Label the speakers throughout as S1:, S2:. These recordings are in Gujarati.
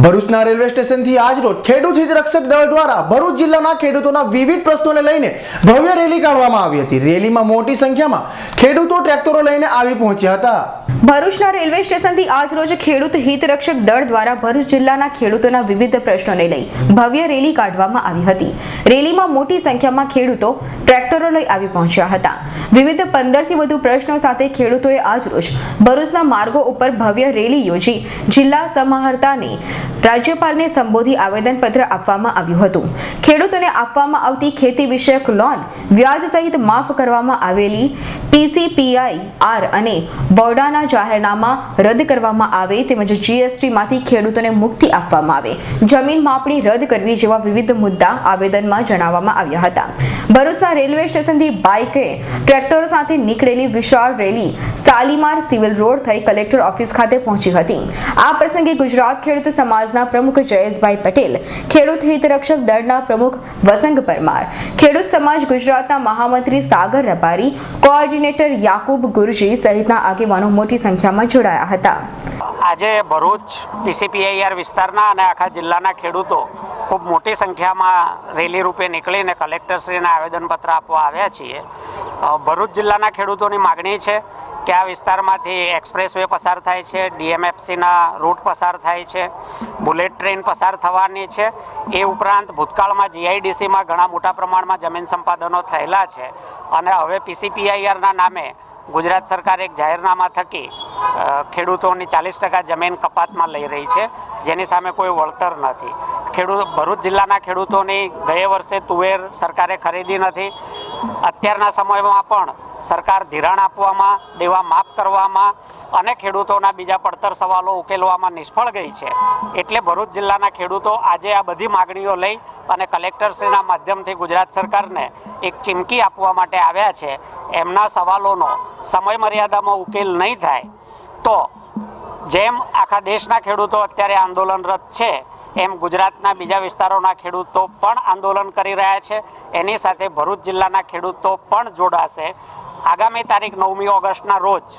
S1: ભરૂચના રેલવે સ્ટેશનથી આજરોજ ખેડૂત હિત રક્ષક દળ દ્વારા ભરૂચ જિલ્લાના ખેડૂતોના વિવિધ પ્રશ્નોને લઈને ભવ્ય રેલી કાઢવામાં આવી હતી. રેલીમાં મોટી સંખ્યામાં ખેડૂતો ટ્રેક્ટરો લઈને આવી પહોંચ્યા હતા.
S2: ભરૂચના રેલવે સ્ટેશનથી આજરોજ ખેડૂત હિત રક્ષક દળ દ્વારા ભરૂચ જિલ્લાના ખેડૂતોના વિવિધ પ્રશ્નોને લઈ ભવ્ય રેલી કાઢવામાં આવી હતી. રેલીમાં મોટી સંખ્યામાં ખેડૂતો ટ્રેક્ટરો લઈ આવી પહોંચ્યા હતા. વિવિધ પંદરથી વધુ પ્રશ્નો સાથે ખેડૂતોએ આજરોજ ભરૂચના માર્ગો ઉપર ભવ્ય રેલી યોજી જિલ્લા સમાહર્તાને રાજ્યપાલને સંબોધી આવેદનપત્ર આપવામાં આવ્યું હતું. ખેડૂતોને આપવામાં આવતી ખેતી વિષયક લોન વ્યાજ સહિત માફ કરવામાં આવેલી પીસીપીઆઈ આર અને બોર્ડાના જાહેરનામા રદ કરવામાં આવે તેમજ જીએસટીમાંથી ખેડૂતોને મુક્તિ આપવામાં આવે. જમીન માપણી રદ કરવી જેવા વિવિધ મુદ્દા આવેદનમાં જણાવવામાં આવ્યા હતા. ભરૂચના રેલવે સ્ટેશનથી બાઇકે ટ્રેક્ટરો સાથે નીકળેલી વિશાળ રેલી સાલીમાર સિવિલ રોડ થઈ કલેક્ટર ઓફિસ ખાતે પહોંચી હતી. આ પ્રસંગે ગુજરાત ખેડૂત સમાજના પ્રમુખ જયેશભાઈ પટેલ, ખેડૂત હિતરક્ષક દળના પ્રમુખ વસંગ પરમાર, ખેડૂત સમાજ ગુજરાતના મહામંત્રી સાગર રબારી, કોઓર્ડિનેટર યાકુબ ગુરજી સહિતના આગેવાનો મોટી સંખ્યામાં જોડાયા હતા.
S3: આજે ભરૂચ પીસીપીઆઈઆર વિસ્તારના અને આખા જિલ્લાના ખેડૂતો ખૂબ મોટી સંખ્યામાં રેલી રૂપે નીકળીને કલેક્ટરશ્રીને આવેદનપત્ર આપવા આવ્યા છીએ. ભરૂચ જિલ્લાના ખેડૂતોની માગણી છે કે આ વિસ્તારમાંથી એક્સપ્રેસ વે પસાર થાય છે, ડીએમએફસીના રૂટ પસાર થાય છે, બુલેટ ટ્રેન પસાર થવાની છે. એ ઉપરાંત ભૂતકાળમાં જીઆઈડીસીમાં ઘણા મોટા પ્રમાણમાં જમીન સંપાદનો થયેલા છે. અને હવે પીસીપીઆઈઆરના નામે ગુજરાત સરકાર એક જાહેરનામા થકી ખેડૂતોની ચાલીસ ટકા જમીન કપાતમાં લઈ રહી છે, જેની સામે કોઈ વળતર નથી. ખેડૂત ભરૂચ જિલ્લાના ખેડૂતોની ગયે વર્ષે તુવેર સરકારે ખરીદી નથી. અત્યારના સમયમાં પણ સરકાર ધિરાણ આપવામાં, દેવા માફ કરવામાં અને ખેડૂતોના બીજા પડતર સવાલો ઉકેલવામાં નિષ્ફળ ગઈ છે. એટલે ભરૂચ જિલ્લાના ખેડૂતો આજે આ બધી માગણીઓ લઈ અને કલેક્ટરશ્રીના માધ્યમથી ગુજરાત સરકારને એક ચીમકી આપવા માટે આવ્યા છે. એમના સવાલોનો સમય મર્યાદામાં ઉકેલ નહીં થાય તો જેમ આખા દેશના ખેડૂતો અત્યારે આંદોલનરત છે, એમ ગુજરાતના બીજા વિસ્તારોના ખેડૂતો પણ આંદોલન કરી રહ્યા છે. એની સાથે ભરૂચ જિલ્લાના ખેડૂતો પણ જોડાશે. આગામી તારીખ નવમી ઓગસ્ટના રોજ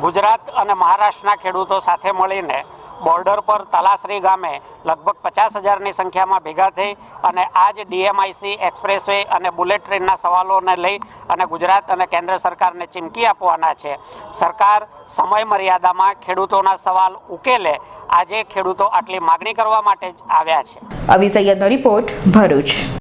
S3: ગુજરાત અને મહારાષ્ટ્રના ખેડૂતો સાથે મળીને બોર્ડર પર તલાસરી ગામે લગભગ પચાસ હજારની સંખ્યામાં ભેગા થઈ અને આજ ડીએમઆઈસી એક્સપ્રેસવે અને બુલેટ ટ્રેનના સવાલોને લઈ અને ગુજરાત અને કેન્દ્ર સરકારને ચીમકી આપવાના છે. સરકાર સમય મર્યાદામાં ખેડૂતોના સવાલ ઉકેલે આજે ખેડૂતો આટલી માગણી કરવા માટે જ આવ્યા છે.
S2: અવી રિપોર્ટ ભરૂચ.